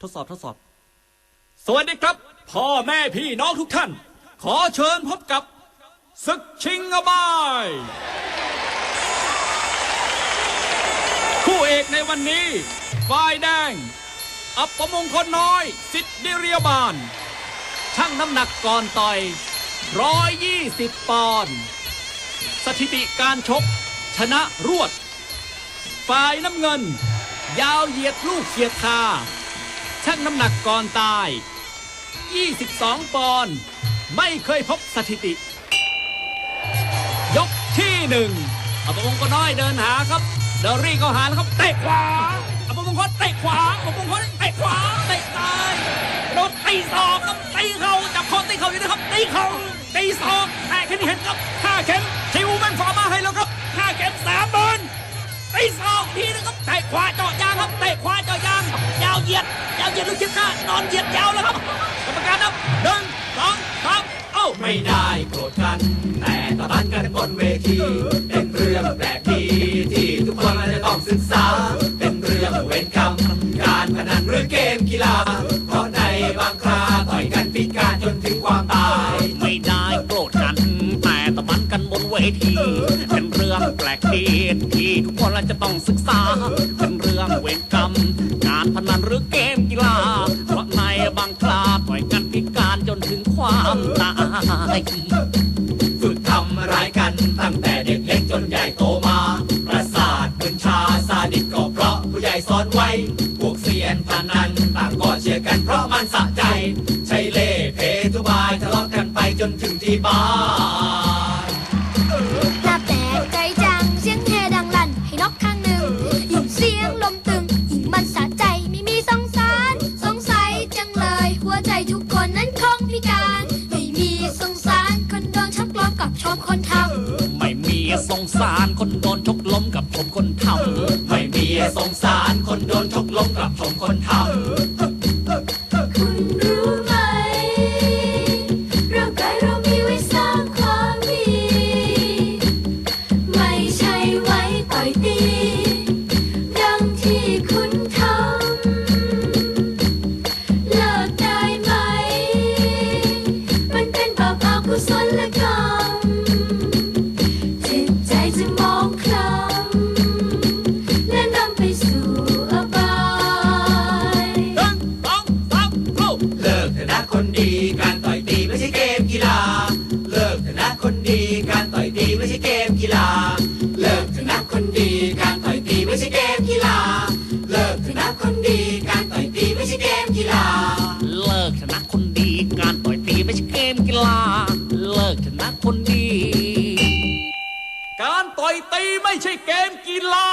ทดสอบทดสอบ สวัสดีครับ พ่อแม่พี่น้องทุกท่าน ขอเชิญพบกับศึกชิงอบายคู่เอกในวันนี้ฝ่ายแดง อัปปมงคลน้อย สิทธิเรียบาลช่างน้ำหนักก่อนต่อย 120 ปอนด์สถิติการชก ชนะรวด ฝ่ายน้ำเงิน ยาวเหยียดลูกเขียดคาช่างน้ำหนักก่อนตาย 22 ปอนด์ไม่เคยพบสถิติ ยกที่หนึ่งอัปมงคลน้อยเดินหาครับ เดอรี่ก็หาแล้วครับเตะขวาอัปมงคลเตะขวาอัปมงคลเตะขวาเตะซ้ายโดนตีศอกครับตีเข่าจับคอตีเข่าอยู่นะครับตีเข่าตีศอกแตะแค่นี้เห็นครับห้าเข็มทิวแมนฟาร์มาให้แล้วครับห้าเข็มสามหมื่นตีศอกทีนะครับเตะขวาจ ครับเตะขวาเจาะยางยาวเหยียดยาวเหยียดลูกชิ้นข้านอนเหยียดยาวแล้วครับกรรมการนับหนึ่งสองสามเอ้าไม่ได้โกรธกัน แต่ตะบันกันบนเวที เป็นเรื่องแปลกดีที่ทุกคนจะต้องศึกษา เป็นเรื่องเวรกรรมการพนันหรือเกมกีฬาเพราะในบางคราต่อยกันพิการจนถึงความตาย ไม่ได้โกรธกัน แต่ตะบันกันบนเวที ที่ทุกคนจะต้องศึกษาเป็นเรื่องเวรกรรม การพนันหรือเกมกีฬา เพราะในบางคราต่อยกันพิการจนถึงความตายฝึกทำร้ายกันตั้งแต่เด็กเล็กจนใหญ่โตมา ประสาทมึนชาซาดิสก็เพราะผู้ใหญ่สอนไว้ พวกเสียนพนันต่างก็เชียร์กันเพราะมันสะใจ ใช้เล่ห์เพทุบายทะเลาะกันไปจนถึงที่บ้าน สงสารคนโดนชกล้มกับชมคนทำคุณรู้ไหม ร่างกายเรามีไว้สร้างความดี ไม่ใช่ไว้ต่อยตี ดังที่คุณทำเลิกได้ไหม มันเป็นบาปอกุศล ลาเลิกชนะคนดี การต่อยตีไม่ใช่เกมกีฬา